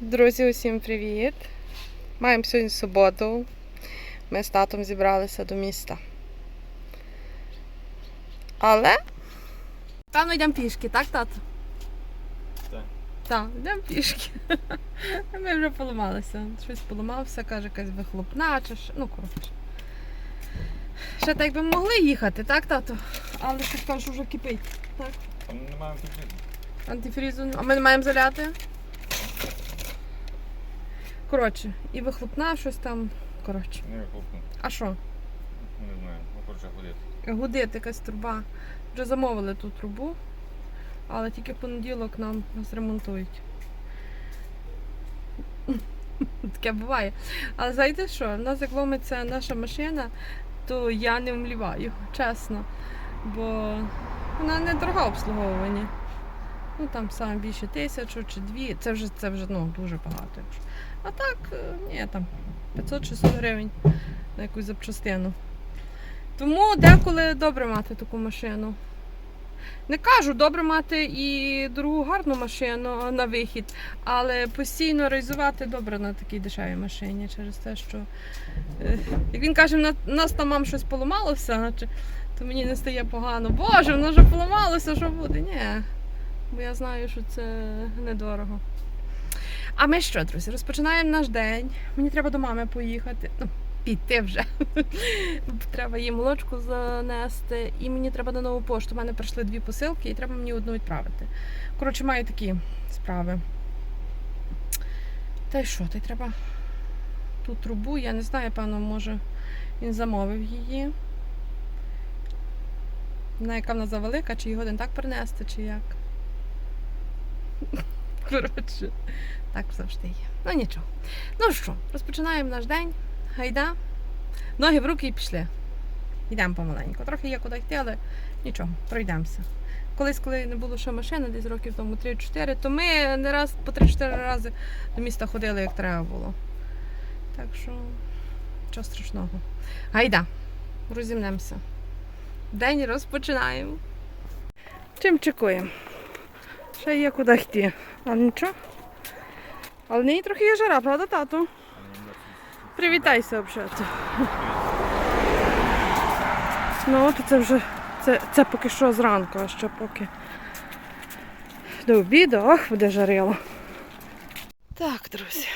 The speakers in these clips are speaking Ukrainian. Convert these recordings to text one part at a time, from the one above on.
Друзі, усім привіт! Маємо сьогодні суботу. Ми з татом зібралися до міста. Але. Певно, йдемо пішки, так, тато? Так. Так, йдемо пішки. Ми вже поламалися. Щось поламався, каже, якась вихлопна чи що. Ну, коротше. Ще так би могли їхати, так, тато? Але ти кажеш, що вже кипить. Так? Там немає антифризу. Антифрізу. А ми не маємо заляти? Коротше, і вихлопна щось там. Коротше. Не вихлопну. А що? Не знаю. Ну, коротше, ходити. Гудить якась труба. Вже замовили ту трубу, але тільки в понеділок нам зремонтують. Таке буває. Але знаєте що? В нас як ломиться наша машина, то я не вмліваю, чесно. Бо вона не дорога обслуговування. Ну там саме більше тисячу чи дві. Це вже це вже ну, дуже багато. А так, е, ні, там 500-600 гривень на якусь запчастину. Тому деколи добре мати таку машину. Не кажу, добре мати і дорогу гарну машину на вихід, але постійно реалізувати добре на такій дешевій машині через те, що е, як він каже, на нас там мам щось поламалося, то мені не стає погано. Боже, воно вже поламалося, що буде? Ні. Бо я знаю, що це недорого. А ми що, друзі, розпочинаємо наш день. Мені треба до мами поїхати. Ну, піти вже. треба їй молочку занести, і мені треба на нову пошту. У мене прийшли дві посилки, і треба мені одну відправити. Коротше, маю такі справи. Та й що, та й треба ту трубу, я не знаю, певно, може він замовив її. Знаю, яка вона завелика, чи її годин так принести, чи як. Коротше, так завжди є. Ну нічого. Ну що, розпочинаємо наш день. Гайда. Ноги в руки і пішли. Йдемо помаленьку. Трохи є куди йти, але нічого, пройдемося. Колись, коли не було ще машини, десь років тому 3-4, то ми не раз по 3-4 рази до міста ходили, як треба було. Так що, чого страшного. Гайда, розімнемося. День розпочинаємо. Чим чекуємо? Ще є куди йти. Але нічого. Але в неї трохи є жара, правда, тату? Привітайся взагалі. Ну, то це вже це, це поки що зранку, а ще поки до обіду, ох, буде жарило. Так, друзі.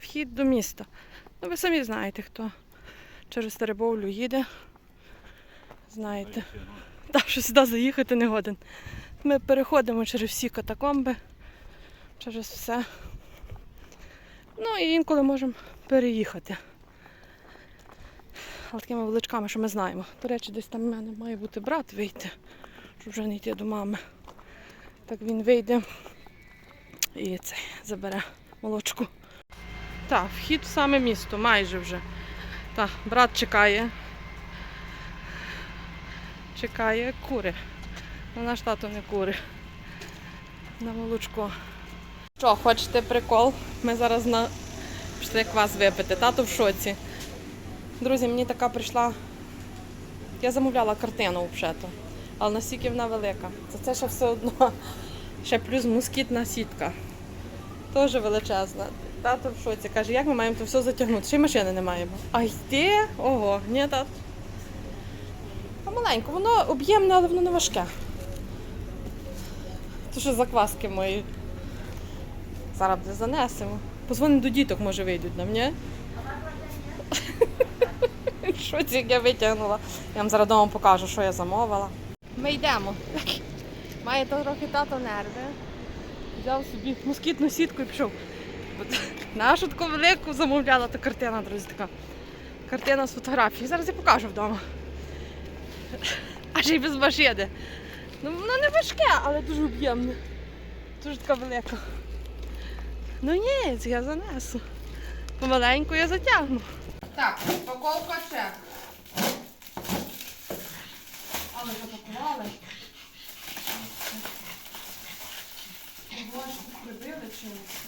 Вхід до міста. Ну, ви самі знаєте, хто через Теребовлю їде. Знаєте. Так, що сюди заїхати не годен. Ми переходимо через всі катакомби, через все. Ну і інколи можемо переїхати. Але такими величками, що ми знаємо. До речі, десь там в мене має бути брат вийти, щоб вже не йти до мами. Так він вийде і це забере молочку. Так, вхід в саме місто, майже вже. Так, брат чекає. Чекає кури. Ну, наш тато не кури. На молочко. Що, хочете прикол? Ми зараз на пішли квас випити. Тато в шоці. Друзі, мені така прийшла. Я замовляла картину взагалі, але настільки вона велика. Це, це ще все одно. Ще плюс москітна сітка. Теж величезна. Тато в шоці каже, як ми маємо це все затягнути? Ще й машини не маємо. А йти? Ого, ні, тато. Помаленьку, воно об'ємне, але воно не важке. То що закваски мої. Зараз буде занесемо. Позвонимо до діток, може вийдуть нам, ні? Що як я витягнула? Я вам зараз вдома покажу, що я замовила. Ми йдемо. Має трохи тато нерви. Взяв собі москітну сітку і пішов. Нашу таку велику замовляла та картина, друзі, така. Картина з фотографій. Зараз я покажу вдома. Аж і без машини. Ну, воно не важке, але дуже об'ємне. Дуже така велика. Ну ні, я занесу. Помаленьку я затягну. Так, упаковка чек. Але запакували. Прибили чимось.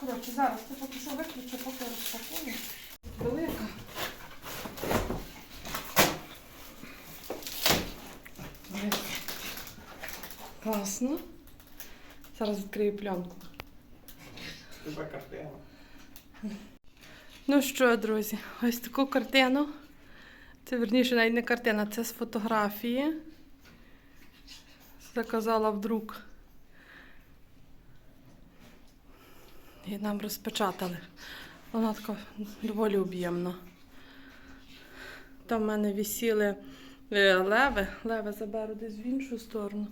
Коротше, зараз ти поки що виключу, поки розпакую. Велика. Класно. Зараз відкрию пленку. Ну що, друзі, ось таку картину. Це верніше навіть не картина, це з фотографії. Заказала в друк. І нам розпечатали. Вона така доволі об'ємна. Там в мене висіли е, леви. Леви заберу десь в іншу сторону.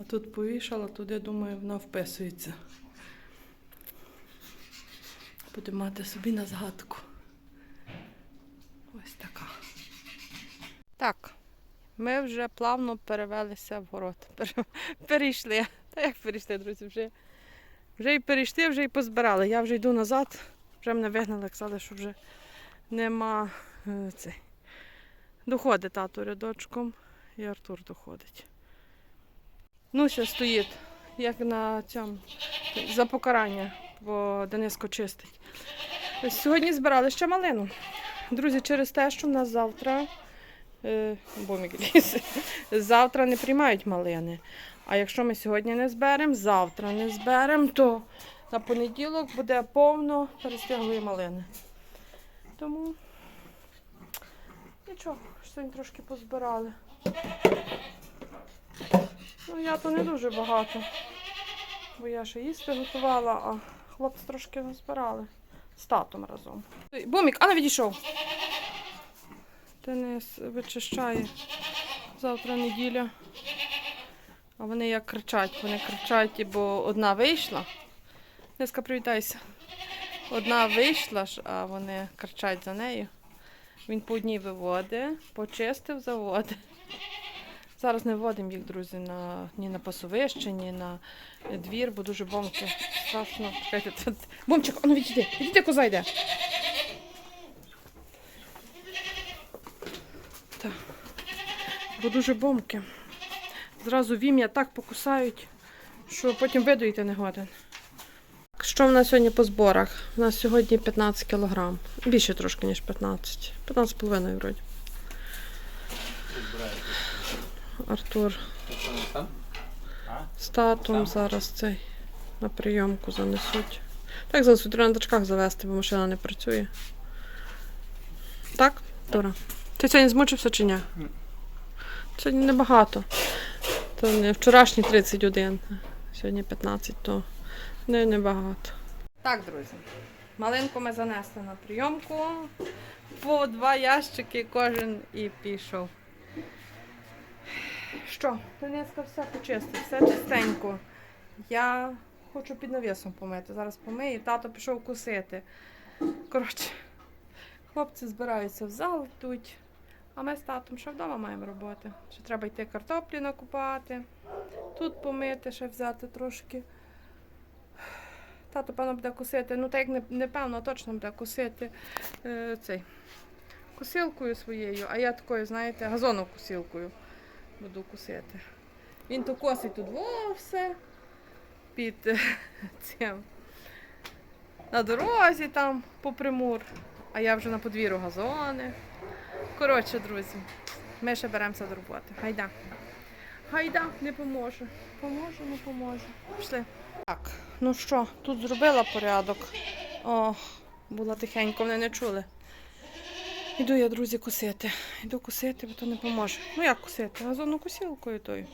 А тут повішала, туди, думаю, вона вписується. Буде мати собі на згадку. Ось така. Так, ми вже плавно перевелися в город. Перейшли. Та як перейшли, друзі? Вже, вже і перейшли, вже і позбирали. Я вже йду назад, вже мене вигнали, казали, що вже нема е, цей. Доходить тато рядочком і Артур доходить. Ну, ще стоїть, як на цьому, за покарання, бо Дениско чистить. Сьогодні збирали ще малину. Друзі, через те, що в нас завтра, е, бомік ліс, завтра не приймають малини. А якщо ми сьогодні не зберемо, завтра не зберемо, то на понеділок буде повно перестяглої малини. Тому нічого, сьогодні трошки позбирали. Ну, я то не дуже багато, бо я ще їсти готувала, а хлопці трошки назбирали з татом разом. Бумік, а не відійшов. Денис вичищає. Завтра неділя. А вони як кричать, вони кричать, бо одна вийшла. Дениска, привітайся. Одна вийшла, а вони кричать за нею. Він по одній виводить, почистив заводи. Зараз не вводимо їх, друзі, на, ні на пасовище, ні на двір, бо дуже бомки. Страшно. Бомчик, а ну відійди, відійди, коза йде. Так. Бо дуже бомки. Зразу вім'я так покусають, що потім видоїти не годен. Що в нас сьогодні по зборах? У нас сьогодні 15 кг. Більше трошки, ніж 15. 15,5 вроді. Артур з татом зараз цей на прийомку занесуть. Так, занесуть треба на тачках завести, бо машина не працює. Так, Дора? Ти сьогодні змучився чи ні? Ні. Сьогодні небагато. То не вчорашні 31, сьогодні 15, то не небагато. Так, друзі. Малинку ми занесли на прийомку. По два ящики кожен і пішов. Що, Донецька все почистив, все чистенько. Я хочу під навісом помити. Зараз помию. Тато пішов кусити. Коротше, хлопці збираються в зал, йдуть. А ми з татом ще вдома маємо роботи. Ще треба йти картоплі накупати, тут помити, ще взяти трошки. Тато, певно, буде кусити. Ну, так як не, певно, точно буде кусити е, цей косилкою своєю, а я такою, знаєте, газонокосилкою буду кусити. Він то косить тут во все під е, цим. На дорозі там по примур, а я вже на подвір'ю газони. Коротше, друзі, ми ще беремося до роботи. Гайда. Гайда, не поможе. Поможе, не поможе. Пішли. Так, ну що, тут зробила порядок. Ох, була тихенько, вони не чули. Іду я, друзі, косити. Іду косити, бо то не поможе. Ну як косити? Газону косілкою тою.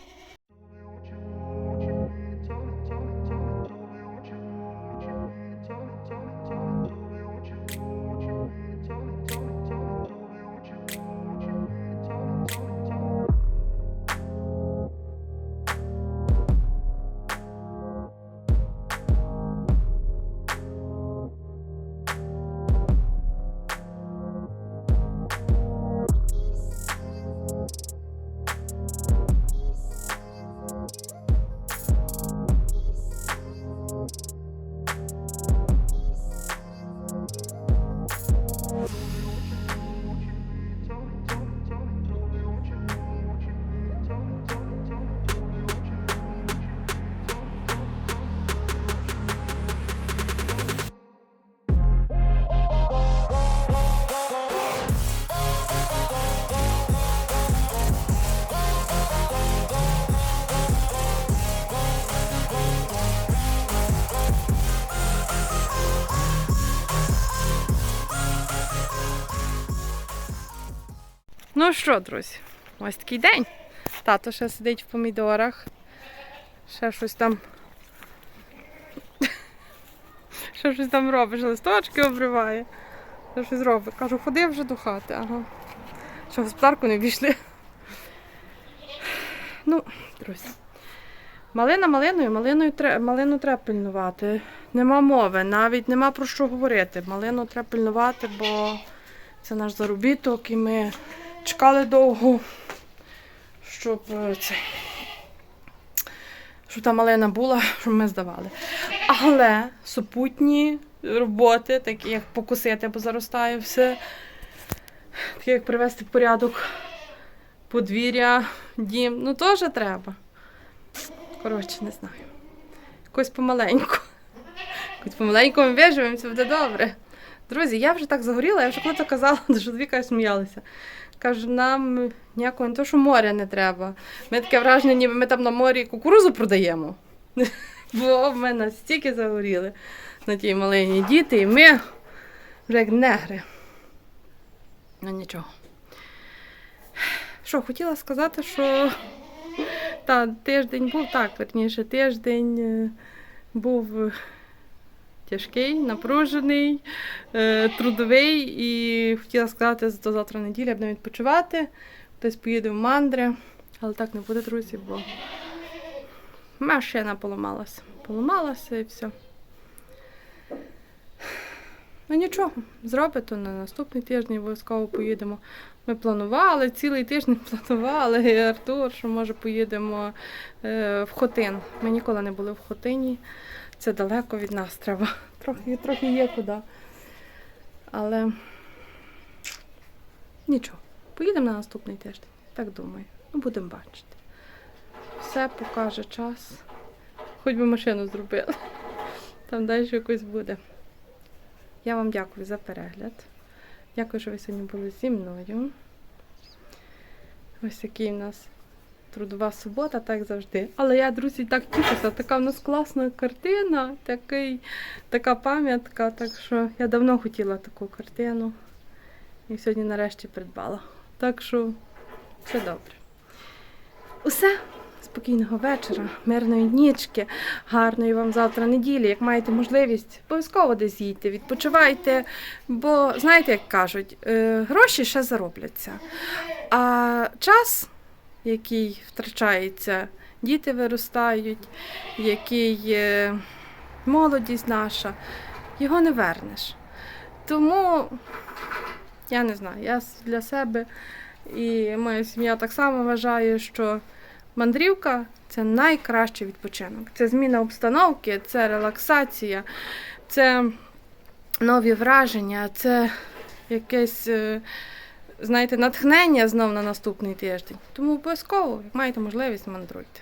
Ну що, друзі, ось такий день. Тато ще сидить в помідорах. Ще щось там. Ще щось там робиш, листочки обриває. Ще щось робить. Кажу, ходи вже до хати. Ага. Що в господарку не війшли. Ну, друзі. Малина малиною, малиною малину треба пильнувати. Нема мови, навіть нема про що говорити. Малину треба пильнувати, бо це наш заробіток, і ми чекали довго, щоб е, це. Щоб та малина була, щоб ми здавали. Але супутні роботи, такі як покусити, бо заростає все, такі як привести в порядок подвір'я, дім, ну теж треба. Коротше, не знаю. Якось помаленьку. Якось помаленьку ми виживемося, буде добре. Друзі, я вже так загоріла, я вже коли то казала, до чоловіка сміялися. Кажу, нам ніякого не то, що моря не треба. Ми таке враження, ніби ми там на морі кукурузу продаємо. Бо ми настільки загоріли на тій малині діти, і ми вже як негри. Ну нічого. Що, хотіла сказати, що та, тиждень був так, верніше, тиждень е, був тяжкий, напружений, е, трудовий і хотіла сказати, до завтра неділя будемо відпочивати. Хтось поїде в мандри, але так не буде, друзі, бо машина поламалася. Поламалася і все. Ну нічого, зробить, то на наступний тиждень обов'язково поїдемо. Ми планували, цілий тиждень планували, і Артур, що може поїдемо е, в Хотин. Ми ніколи не були в Хотині. Це далеко від нас треба. Трохи, трохи є куди. Але нічого. Поїдемо на наступний тиждень. Так думаю. Ну, будемо бачити. Все покаже час. Хоч би машину зробили. Там далі якось буде. Я вам дякую за перегляд. Дякую, що ви сьогодні були зі мною. Ось такий у нас трудова субота, так завжди. Але я, друзі, так тішуся. Така в нас класна картина, такий, така пам'ятка. Так що я давно хотіла таку картину. І сьогодні нарешті придбала. Так що все добре. Усе. Спокійного вечора, мирної нічки, гарної вам завтра неділі. Як маєте можливість, обов'язково десь їдьте, відпочивайте. Бо знаєте, як кажуть, е, гроші ще заробляться. А час, який втрачається, діти виростають, який молодість наша, його не вернеш. Тому я не знаю, я для себе і моя сім'я так само вважає, що мандрівка це найкращий відпочинок. Це зміна обстановки, це релаксація, це нові враження, це якесь, е, знаєте, натхнення знов на наступний тиждень. Тому обов'язково, як маєте можливість, мандруйте.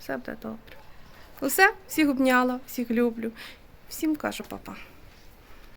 Все буде добре. Усе, всіх обняла, всіх люблю. Всім кажу, папа.